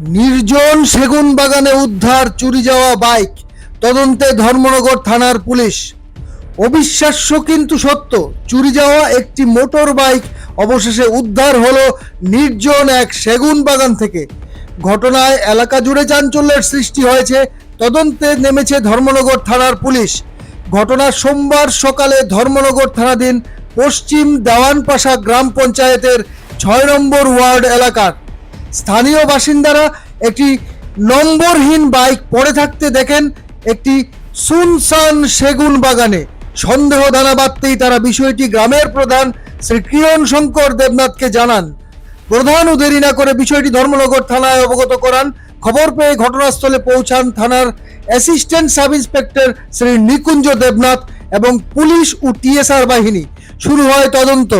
নির্জন সেগুন বাগানে উদ্ধার চুরি যাওয়া বাইক তদন্তে ধর্মনগর থানার পুলিশ। অবিশ্বাস্য কিন্তু সত্য, চুরি যাওয়া একটি মোটর বাইক অবশেষে উদ্ধার হলো নির্জন এক সেগুন বাগান থেকে। ঘটনায় এলাকা জুড়ে চাঞ্চল্যের সৃষ্টি হয়েছে, তদন্তে নেমেছে ধর্মনগর থানার পুলিশ। ঘটনা সোমবার সকালে ধর্মনগর থানাধীন পশ্চিম দেওয়ানপাশা গ্রাম পঞ্চায়েতের ছয় নম্বর ওয়ার্ড এলাকার। স্থানীয় বাসিন্দারা একটি নম্বরহীন বাইক পড়ে থাকতে দেখেন একটি সুনসান সেগুন বাগানে। সন্দেহ দানা বাঁধতেই তারা বিষয়টি গ্রামের প্রধান শ্রী কিরণ শঙ্কর দেবনাথকে জানান। প্রধান ও দেরি না করে বিষয়টি ধর্মনগর থানায় অবগত করান। খবর পেয়ে ঘটনাস্থলে পৌঁছান থানার assistant sub inspector Shri Nikunja Debnath এবং পুলিশ ও টিএসআর বাহিনী। শুরু হয় তদন্ত।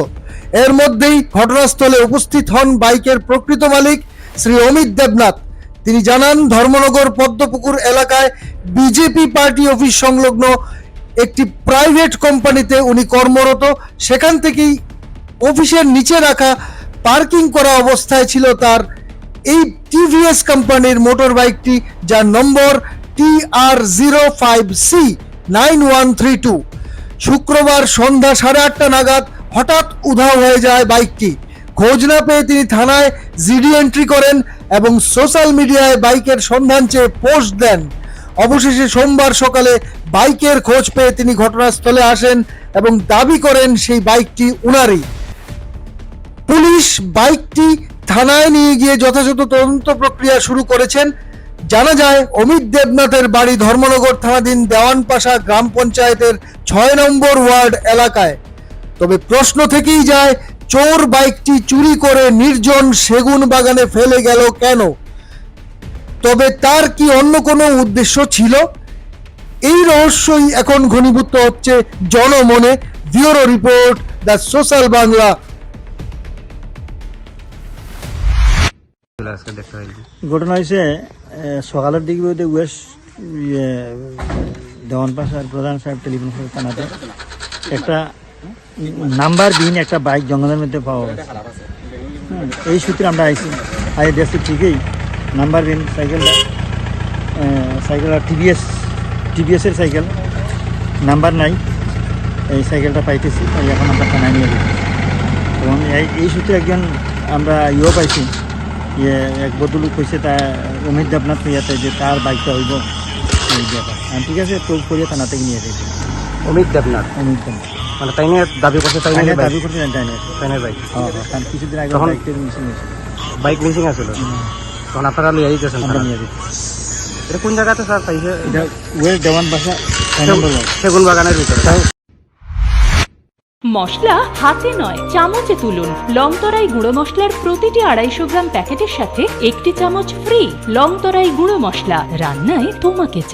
এর মধ্যেই ঘটনাস্থলে উপস্থিত হন বাইকের প্রকৃত মালিক শ্রী অমিত দেবনাথ। তিনি জানান, ধর্মনগর পদ্মপুকুর এলাকায় বিজেপি পার্টি অফিস সংলগ্ন একটি প্রাইভেট কোম্পানিতে উনি কর্মরত। সেখান থেকেই অফিসের নিচে রাখা পার্কিং করা অবস্থায় ছিল তার এই টিভিএস কোম্পানির মোটর বাইকটি যার number T R zero five C nine one three two. শুক্রবার সন্ধ্যা সাড়ে আটটা নাগাদ হঠাৎ উধাও হয়ে যায় বাইকটি। খোঁজ না পেয়ে তিনি থানায় জিডি এন্ট্রি করেন এবং সোশ্যাল মিডিয়ায় বাইকের সন্ধান চেয়ে পোস্ট দেন। অবশেষে সোমবার সকালে বাইকের খোঁজ পেয়ে তিনি ঘটনাস্থলে আসেন এবং দাবি করেন সেই বাইকটি উনারই। পুলিশ বাইকটি থানায় নিয়ে গিয়ে যথাযথ তদন্ত প্রক্রিয়া শুরু করেছেন। জানা যায়, অমিত দেবনাথের বাড়ি ধর্মনগর থানাধীন দেওয়ানপাশা গ্রাম পঞ্চায়েতের ছয় নম্বর ওয়ার্ড এলাকায়। তবে প্রশ্ন থেকেই যায় চোর বাইকটি চুরি করে নির্জন সেগুন বাগানে ফেলে গেল কেন? তবে তার কি অন্য কোনো উদ্দেশ্য ছিল? এই রহস্যই এখন ঘনীভূত হচ্ছে জনমনে, bureau report, the social Bangla. ঘটনা হয়েছে সকালের দিকে ওয়েস্ট ইয়ে দেওয়ান পাশার প্রধান সাহেব টেলিফোন করে থানাতে। একটা নাম্বার বিহীন একটা বাইক জঙ্গলের মধ্যে পাওয়া গেছে। এই সূত্রে আমরা আইছি। আই দেখছি ঠিকই। নাম্বার বিহীন সাইকেলটা সাইকেলটা টিভিএস টিভিএসের সাইকেল। নাম্বার নাই। এই সাইকেলটা পাইতেছি। এই এখন আমরা থানায় নিয়ে গেছি এবং এই- এই সূত্রে একজন আমরা ইয়েও পাইছি ইয়ে এক বদলুক কইছে তা অমিত দেবনাথ ইয়াতে যে তার বাইকটা হইব। এই ব্যাপার আর ঠিক আছে প্রুভ করিয়ে থানা থেকে নিয়ে গেছি অমিত দেবনাথ? অমিত দেবনাথ। মানে তাই নিয়ে দাবি করছে তাই নিয়ে দাবি নিয়ে বাইক কিছুদিন আগে তখন- বাইক মিসিং আছিল। তখন আপনারা লিয়ে দিতেছেন আমরা নিয়ে এটা কোন জায়গাতে স্যার এটা ওয়েস্ট দেওয়ান বাসা। সেগুন বাগানের ভিতরে। মশলা হাতে নয় চামচে তুলুন। লং লংতরাই গুঁড়ো মশলার প্রতিটি আড়াইশো গ্রাম প্যাকেটের সাথে একটি চামচ ফ্রি লং লংতরাই গুঁড়ো মশলা। রান্নায় তোমাকে